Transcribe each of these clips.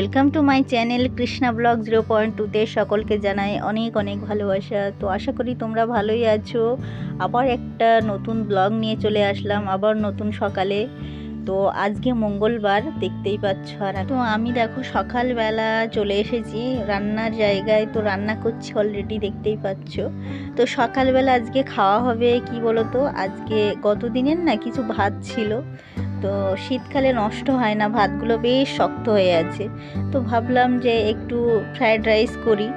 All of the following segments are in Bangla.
Welcome to my channel Krishna blog zero point টুতে সকলকে জানাই অনেক অনেক ভালোবাসা। তো আশা করি তোমরা ভালোই আছো। আবার একটা নতুন ব্লগ নিয়ে চলে আসলাম, আবার নতুন সকালে। তো আজকে মঙ্গলবার, দেখতেই পাচ্ছ আর তো আমি দেখো সকালবেলা চলে এসেছি রান্নার জায়গায়। তো রান্না করছি অলরেডি দেখতেই পাচ্ছ। তো সকালবেলা আজকে খাওয়া হবে, কি বলো তো আজকে গত দিনের না কিছু ভাত ছিল। তো শীতকালে নষ্ট হয় না, ভাতগুলো বেশ শক্ত হয়ে আছে। তো ভাবলাম যে একটু ফ্রায়েড রাইস করি।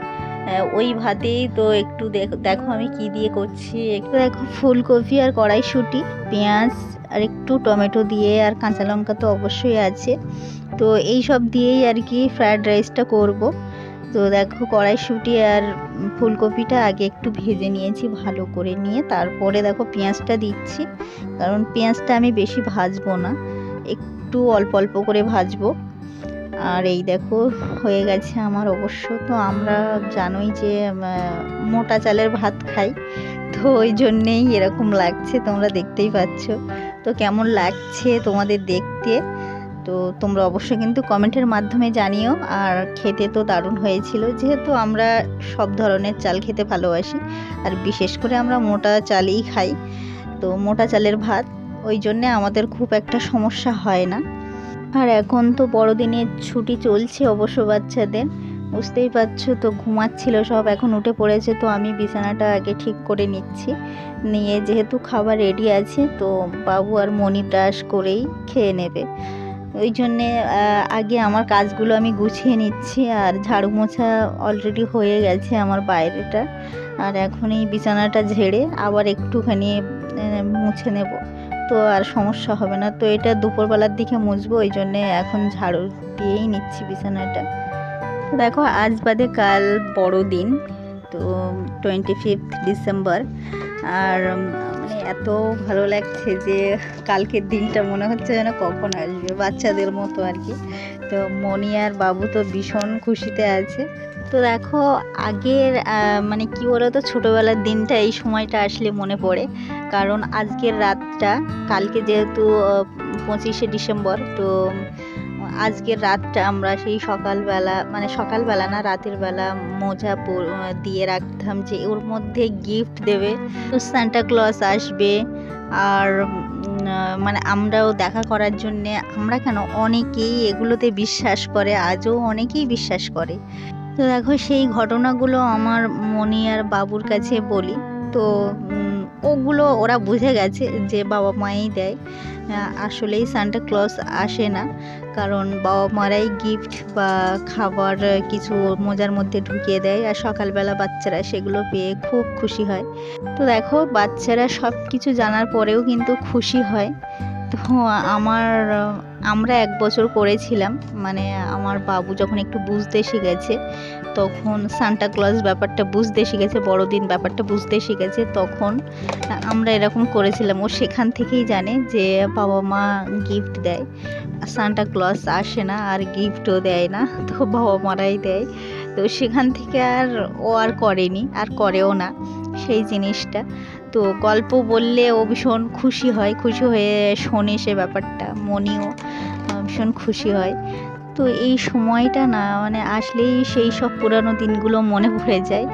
ওই ভাতেই তো একটু দেখ- দেখো আমি কি দিয়ে করছি। একটু দেখো ফুলকপি আর কড়াইশুঁটি, পেঁয়াজ আর একটু টমেটো দিয়ে আর কাঁচা লঙ্কা তো অবশ্যই আছে। তো এই সব দিয়েই আর কি ফ্রায়েড রাইসটা করব। তো দেখো কড়াইশুঁটি আর ফুলকপিটা আগে একটু ভেজে নিয়েছি ভালো করে নিয়ে। তারপরে দেখো পেঁয়াজটা দিচ্ছি, কারণ পেঁয়াজটা আমি বেশি ভাজবো না, একটু অল্প অল্প করে ভাজবো। আর এই দেখো হয়ে গেছে আমার অবশ্য, তো আমরা জানোই যে মোটা চালের ভাত খাই, তো ওই জন্যেই এরকম লাগছে, তোমরা দেখতেই পাচ্ছ। তো কেমন লাগছে তোমাদের দেখতে? তো তোমরা অবশ্যই কিন্তু কমেন্টের মাধ্যমে জানিও। আর খেতে তো দারুণ হয়েছিল। যেহেতু আমরা সব ধরনের চাল খেতে ভালোবাসি, আর বিশেষ করে আমরা মোটা চালই খাই। তো মোটা চালের ভাত, ওই জন্যে আমাদের খুব একটা সমস্যা হয় না। আর এখন তো বড়দিনের ছুটি চলছে অবশ্য বাচ্চাদের। বুঝতেই পারছ তো ঘুমাচ্ছিল সব, এখন উঠে পড়েছে তো আমি বিছানাটা আগে ঠিক করে নিচ্ছি। নিয়ে যেহেতু খাবার রেডি আছে, তো বাবু আর মনি ব্রাশ করেই খেয়ে নেবে। ওই জন্যে আগে আমার কাজগুলো আমি গুছিয়ে নিচ্ছি আর ঝাড়ু মোছা অলরেডি হয়ে গেছে আমার বাইরেটা আর এখন এই বিছানাটা ঝেড়ে আবার একটুখানি মুছে নেব। তো আর সমস্যা হবে না। তো এটা দুপুরবেলার দিকে মুছবো, ওই জন্যে এখন ঝাড়ু দিয়েই নিচ্ছি বিছানাটা। দেখো, আজ বাদে কাল বড়দিন, তো টোয়েন্টি ফিফথ ডিসেম্বর আর মানে এত ভালো লাগছে যে কালকের দিনটা মনে হচ্ছে যেন কখন আসবে, বাচ্চাদের মতো আর কি। তো মনি আর বাবু তো ভীষণ খুশিতে আছে। তো দেখো, আগের মানে কি বলো তো ছোটোবেলার দিনটা, এই সময়টা আসলে মনে পড়ে। কারণ আজকের রাতটা, কালকে যেহেতু পঁচিশে ডিসেম্বর, তো আজকের রাতটা আমরা সেই সকালবেলা মানে সকালবেলা না, রাতের বেলা মোজা দিয়ে রাখতাম যে ওর মধ্যে গিফট দেবে। তো সান্টা ক্লজ আসবে আর মানে আমরাও দেখা করার জন্যে, আমরা কেন অনেকেই এগুলোতে বিশ্বাস করে, আজও অনেকেই বিশ্বাস করে। তো দেখো সেই ঘটনাগুলো আমার মনি আর বাবুর কাছে বলি। তো ওগুলো ওরা বুঝে গেছে যে বাবা মাই দেয়। আসলেই সান্টা ক্লজ আসে না। কারণ বাবা মারাই গিফট বা খাবার কিছু মোজার মধ্যে ঢুকিয়ে দেয় আর সকালবেলা বাচ্চারা সেগুলো পেয়ে খুব খুশি হয়। তো দেখো, বাচ্চারা সব কিছু জানার পরেও কিন্তু খুশি হয়। তো আমার, আমরা এক বছর করেছিলাম। মানে আমার বাবু যখন একটু বুঝতে শিখেছে তখন সান্টা ক্লজ ব্যাপারটা বুঝতে শিখেছে, বড়দিন ব্যাপারটা বুঝতে শিখেছে। তখন আমরা এরকম করেছিলাম। ও সেখান থেকেই জানে যে বাবা মা গিফট দেয়। সান্টা ক্লজ আসে না, আর গিফটও দেয় না। তো বাবা মারাই দেয়। তো সেখান থেকে আর ও আর করেনি, আর করেও না সেই জিনিসটা। তো গল্প বললে ও ভীষণ খুশি হয়। খুশি হয়ে শোনে সে ব্যাপারটা। মনিও ভীষণ খুশি হয়। তো এই সময়টা না মানে আসলেই সেই সব পুরানো দিনগুলো মনে পড়ে যায়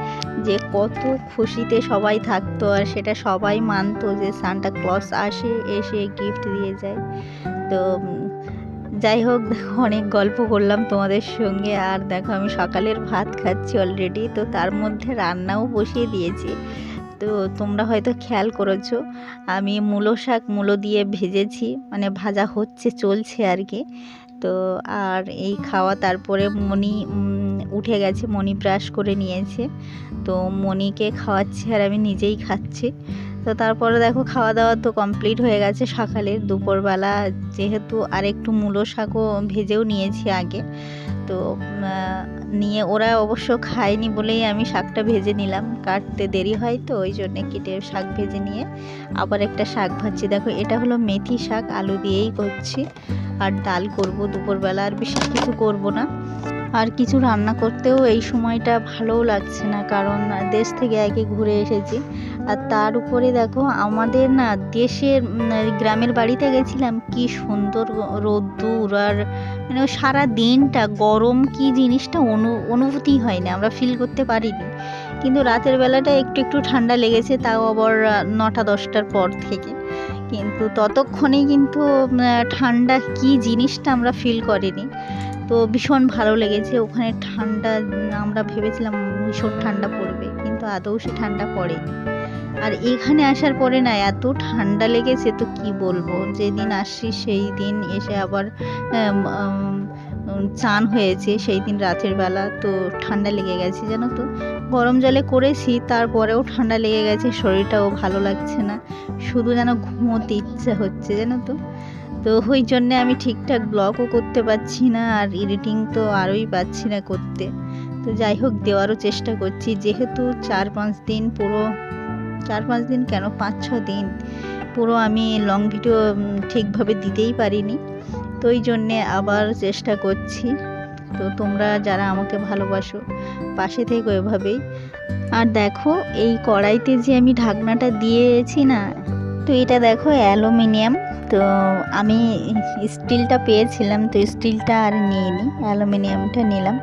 যে কত খুশিতে সবাই থাকতো আর সেটা সবাই মানতো যে সান্টা ক্লস আসে, এসে গিফট দিয়ে যায়। তো যাই হোক, দেখো অনেক গল্প করলাম তোমাদের সঙ্গে আর দেখো আমি সকালের ভাত খাচ্ছি অলরেডি তো তার মধ্যে রান্নাও বসিয়ে দিয়েছি। তো তোমরা হয়তো খেয়াল করেছ, আমি মূলো শাক মূলো দিয়ে ভেজেছি মানে ভাজা হচ্ছে, চলছে আর কি। তো আর এই খাওয়া তারপরে মণি উঠে গেছে, মণি ব্রাশ করে নিয়েছে। তো মণিকে খাওয়াচ্ছি আর আমি নিজেই খাচ্ছি। তো তারপরে দেখো খাওয়া দাওয়া তো কমপ্লিট হয়ে গেছে সকালের। দুপুরবেলা যেহেতু আর একটু মূলো শাকও ভেজেও নিয়েছি আগে। তো নিয়ে ওরা অবশ্য খায়নি বলেই আমি শাকটা ভেজে নিলাম। কাটতে দেরি হয় তো, ওই জন্যে কেটে শাক ভেজে নিয়ে আবার একটা শাক ভাজছি। দেখো, এটা হলো মেথি শাক, আলু দিয়েই করছি। আর ডাল করব দুপুরবেলা, আর বিশেষ কিছু করব না। আর কিছু রান্না করতেও এই সময়টা ভালোও লাগছে না, কারণ দেশ থেকে একে ঘুরে এসেছি। আর তার উপরে দেখো আমাদের না দেশের গ্রামের বাড়িতে গেছিলাম, কি সুন্দর রোদ্দুর আর মানে সারা দিনটা গরম কি জিনিসটা অনু, অনুভূতি হয় না আমরা ফিল করতে পারিনি। কিন্তু রাতের বেলাটা একটু একটু ঠান্ডা লেগেছে, তাও আবার নটা, দশটার পর থেকে। কিন্তু ততক্ষণে কিন্তু ঠান্ডা কি জিনিসটা আমরা ফিল করিনি। তো ভীষণ ভালো লেগেছে, ওখানে ঠান্ডা, আমরা ভেবেছিলাম ভীষণ ঠান্ডা পড়বে, কিন্তু আদৌ সে ঠান্ডা পড়েনি। আর এখানে আসার পরে না এত ঠান্ডা লেগেছে, তো কি বলব? যেদিন আসছি সেই দিন এসে আবার চান হয়েছে সেই দিন রাতের বেলা, তো ঠান্ডা লেগে গেছে জানো তো? গরম জলে করেছি, তারপরেও ঠান্ডা লেগে গেছে, শরীরটাও ভালো লাগছে না। শুধু যেন ঘুমোতে ইচ্ছে হচ্ছে জানো তো? তো ওই জন্যে আমি ঠিকঠাক ব্লগও করতে পারছি না, আর এডিটিং তো আরোই পাচ্ছি না করতে। তো যাই হোক, দেওয়ারও চেষ্টা করছি। যেহেতু চার পাঁচ দিন পুরো চার পাঁচ দিন কেন? পাঁচ ছ দিন। পুরো আমি লং ভিডিও ঠিকভাবে দিতেই পারিনি। তো ওই জন্যে আবার চেষ্টা করছি। তো তোমরা যারা আমাকে ভালোবাসো, পাশে থেকে এভাবেই। আর দেখো, এই কড়াইতে যে আমি ঢাকনাটা দিয়েছি না, তো এটা দেখো অ্যালুমিনিয়াম। তো আমি স্টিলটা পেয়েছিলাম, তো স্টিলটা আর নিইনি, অ্যালুমিনিয়ামটা নিলাম।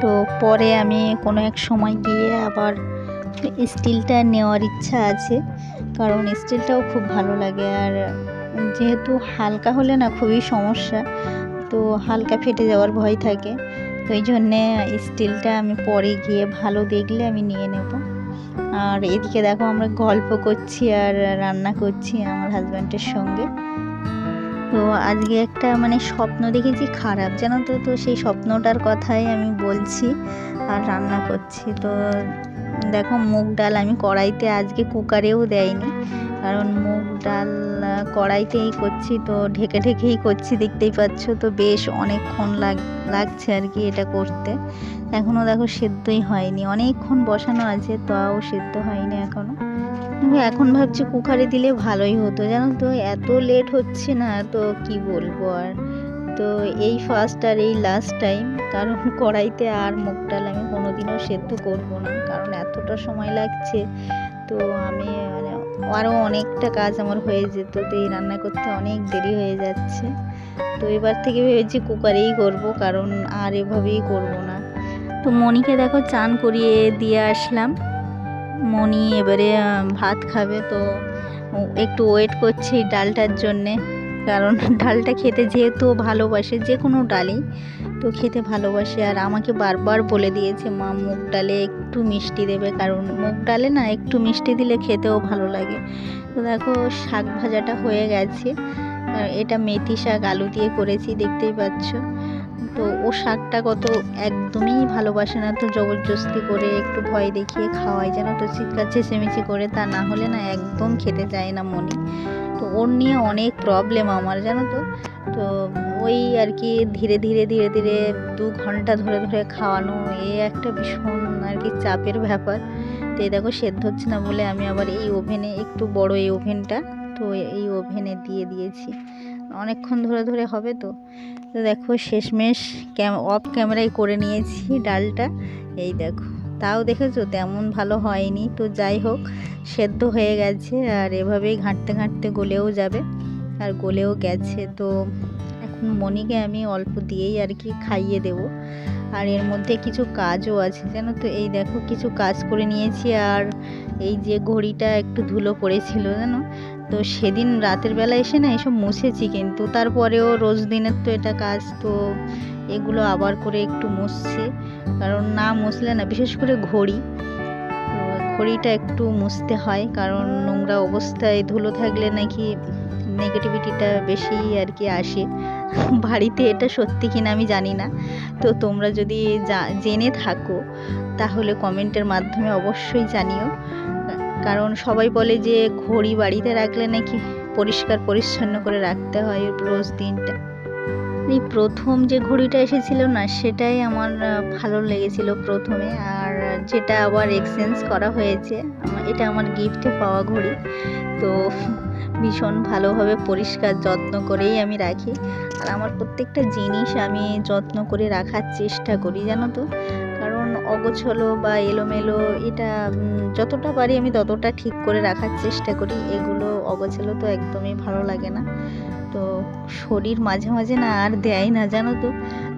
তো পরে আমি কোনো এক সময় গিয়ে আবার স্টিলটা নেওয়ার ইচ্ছা আছে, কারণ স্টিলটাও খুব ভালো লাগে। আর যেহেতু হালকা হলে না খুবই সমস্যা, তো হালকা ফেটে যাওয়ার ভয় থাকে। তো এই জন্যে স্টিলটা আমি পরে গিয়ে ভালো দেখলে আমি নিয়ে নেব। আর এদিকে দেখো আমরা গল্প করছি আর রান্না করছি আমার হাজব্যান্ডের সঙ্গে। তো আজকে একটা মানে স্বপ্ন দেখেছি খারাপ, জানো তো? তো সেই স্বপ্নটার কথাই আমি বলছি আর রান্না করছি। তো দেখো মুগ ডাল আমি কড়াইতে আজকে কুকারেও দেয়নি। কারণ মুগ ডাল কড়াইতেই করছি তো, ঢেকে ঢেকেই করছি, দেখতেই পাচ্ছ তো বেশ অনেকক্ষণ লাগ, লাগছে আর কি এটা করতে। এখনও দেখো সেদ্ধই হয়নি, অনেকক্ষণ বসানো আছে, তাও সেদ্ধ হয়নি এখনও এখন ভাবছি কুকারে দিলে ভালোই হতো, জানো তো, এত লেট হচ্ছে না, তো কি বলব আর। তো এই ফার্স্ট আর এই লাস্ট টাইম কারণ কড়াইতে আর মুগ ডাল আমি কোনোদিনও সেদ্ধ করব না, কারণ এতটা সময় লাগছে। তো আমি মানে আরও অনেকটা কাজ আমার হয়ে যেত, তো এই রান্না করতে অনেক দেরি হয়ে যাচ্ছে। তো এবার থেকে ভেবেছি কুকারেই করব, কারণ আর এভাবেই করব না। তো মনিকে দেখো চান করিয়ে দিয়ে আসলাম। মনি এবারে ভাত খাবে, তো একটু ওয়েট করছি ডালটার জন্যে। কারণ ডালটা খেতে যেহেতু ভালোবাসে যে কোনো ডালই। তো খেতে ভালোবাসে আর আমাকে বারবার বলে দিয়েছে, মা, মুগ ডালে একটু মিষ্টি দেবে। কারণ মুগ ডালে না একটু মিষ্টি দিলে খেতেও ভালো লাগে। তো দেখো, শাক ভাজাটা হয়ে গেছে। এটা মেথি শাক, আলু দিয়ে করেছি, দেখতেই পাচ্ছ। তো ও শাকটা কত একদমই ভালোবাসে না, তো জবরদস্তি করে একটু ভয় দেখিয়ে খাওয়াই যেন তো, চিৎকার, চেঁচেমেচি করে, তা না হলে না একদম খেতে চায় না মনি। তো ওর নিয়ে অনেক প্রবলেম আমার, জানো তো। তো ওই আর কি ধীরে ধীরে ধীরে ধীরে দু ঘণ্টা ধরে ধরে খাওয়ানো, এ একটা ভীষণ আর কি চাপের ব্যাপার। তো এই দেখো সেদ্ধ হচ্ছে না বলে আমি আবার এই ওভেনে একটু বড় এই ওভেনটা, তো এই ওভেনে দিয়ে দিয়েছি। অনেকক্ষণ ধরে ধরে হবে তো। তো দেখো শেষমেশ ক্যাম, অফ ক্যামেরায় করে নিয়েছি ডালটা। এই দেখো, তাও দেখেছ তেমন ভালো হয়নি। তো যাই হোক, সেদ্ধ হয়ে গেছে আর এভাবেই ঘাঁটতে ঘাঁটতে গলেও যাবে। আর গলেও গেছে, তো এখন মনিকে আমি অল্প দিয়েই আর কি খাইয়ে দেব। আর এর মধ্যে কিছু কাজও আছে, জানো তো? এই দেখো, কিছু কাজ করে নিয়েছি আর এই যে ঘড়িটা একটু ধুলো পড়েছিল, জানো? তো সেদিন রাতের বেলা এসে না এসব মুছেছি কিন্তু, তারপরেও রোজ দিনের তো এটা কাজ, তো এগুলো আবার করে একটু মুছছি। কারণ না মুছলে না, বিশেষ করে ঘড়ি ঘড়িটা একটু মুছতে হয়, কারণ নোংরা অবস্থায় ধুলো থাকলে নাকি নেগেটিভিটিটা বেশি আর কি আসে। বাড়িতে এটা সত্যি কিনা আমি জানি না। তো তোমরা যদি জেনে থাকো, তাহলে কমেন্টের মাধ্যমে অবশ্যই জানিও। কারণ সবাই বলে যে ঘড়ি বাড়িতে রাখলে নাকি পরিষ্কার পরিচ্ছন্ন করে রাখতে হয় রোজ দিনটা। এই প্রথম যে ঘড়িটা এসেছিল না, সেটাই আমার ভালো লেগেছিল প্রথমে। আর যেটা আবার এক্সচেঞ্জ করা হয়েছে এটা আমার গিফটে পাওয়া ঘড়ি। তো ভীষণ ভালোভাবে পরিষ্কার, যত্ন করেই আমি রাখি। আর আমার প্রত্যেকটা জিনিস আমি যত্ন করে রাখার চেষ্টা করি, জানো তো? কারণ অগোছলো বা এলোমেলো এটা যতটা পারি আমি ততটা ঠিক করে রাখার চেষ্টা করি। এগুলো অগোছলো তো একদমই ভালো লাগে না। তো শরীর মাঝে মাঝে না আর দেয় না, জানো তো?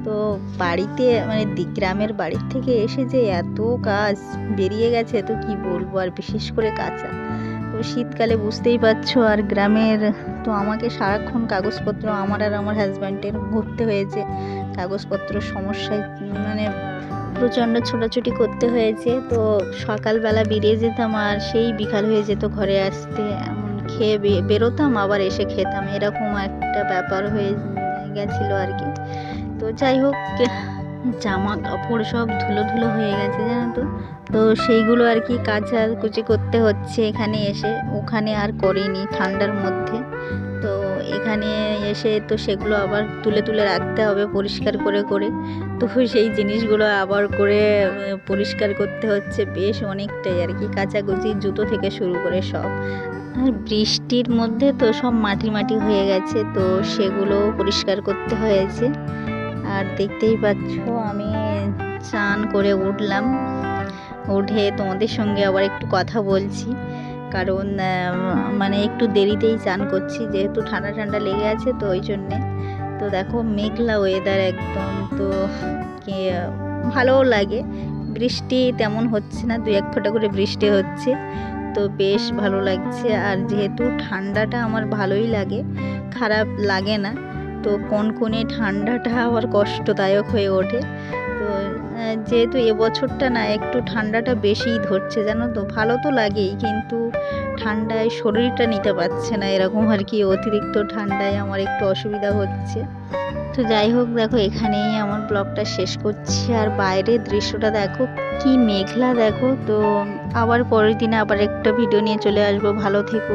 তো বাড়িতে মানে গ্রামের বাড়ির থেকে এসে যে এত কাজ বেরিয়ে গেছে, তো কি বলব? আর বিশেষ করে কাঁচা। শীতকালে বুঝতেই পারছ, আর গ্রামের তো আমাকে সারাক্ষণ কাগজপত্র আমার আর আমার হাজব্যান্ডের ঘুরতে হয়েছে। কাগজপত্র সমস্যায় মানে প্রচণ্ড ছোটাছুটি করতে হয়েছে। তো সকালবেলা বেরিয়ে যেতাম আর সেই বিকাল হয়ে যেত ঘরে আসতে। এমন খেয়ে বেরোতাম, আবার এসে খেতাম। এরকম একটা ব্যাপার হয়ে গেছিল আর কি। তো যাই হোক জামা কাপড় সব ধুলো ধুলো হয়ে গেছে, জানো তো? তো সেইগুলো আর কি কাচা কুচি করতে হচ্ছে এখানে এসে। ওখানে আর করিনি ঠান্ডার মধ্যে। তো এখানে এসে তো সেগুলো আবার তুলে তুলে রাখতে হবে পরিষ্কার করে করে। তো সেই জিনিসগুলো আবার করে পরিষ্কার করতে হচ্ছে বেশ অনেকটাই আর কি, কাচাকুচি জুতো থেকে শুরু করে সব। আর বৃষ্টির মধ্যে তো সব মাটি মাটি হয়ে গেছে, তো সেগুলো পরিষ্কার করতে হয়েছে। আর দেখতেই পাচ্ছ, আমি চান করে উঠলাম। উঠে তোমাদের সঙ্গে আবার একটু কথা বলছি। কারণ মানে একটু দেরিতেই চান করছি, যেহেতু ঠান্ডা ঠান্ডা লেগে আছে তো ওই জন্যে। তো দেখো, মেঘলা ওয়েদার একদম। তো ভালোও লাগে। বৃষ্টি তেমন হচ্ছে না দু এক ফোঁটা করে বৃষ্টি হচ্ছে। তো বেশ ভালো লাগছে। আর যেহেতু ঠান্ডাটা আমার ভালোই লাগে, খারাপ লাগে না। তো কোন কনকনে ঠান্ডাটা আবার কষ্টদায়ক হয়ে ওঠে। তো যেহেতু এবছরটা না একটু ঠান্ডাটা বেশিই ধরছে, জানো তো? ভালো তো লাগেই, কিন্তু ঠান্ডায় শরীরটা নিতে পারছে না এরকম আর কি, অতিরিক্ত ঠান্ডায় আমার একটু অসুবিধা হচ্ছে। তো যাই হোক, দেখো, এখানেই আমার ব্লগটা শেষ করছি। আর বাইরের দৃশ্যটা দেখো, কি মেঘলা দেখো। তো, আবার পরের দিনে আবার একটা ভিডিও নিয়ে চলে আসব। ভালো থেকো।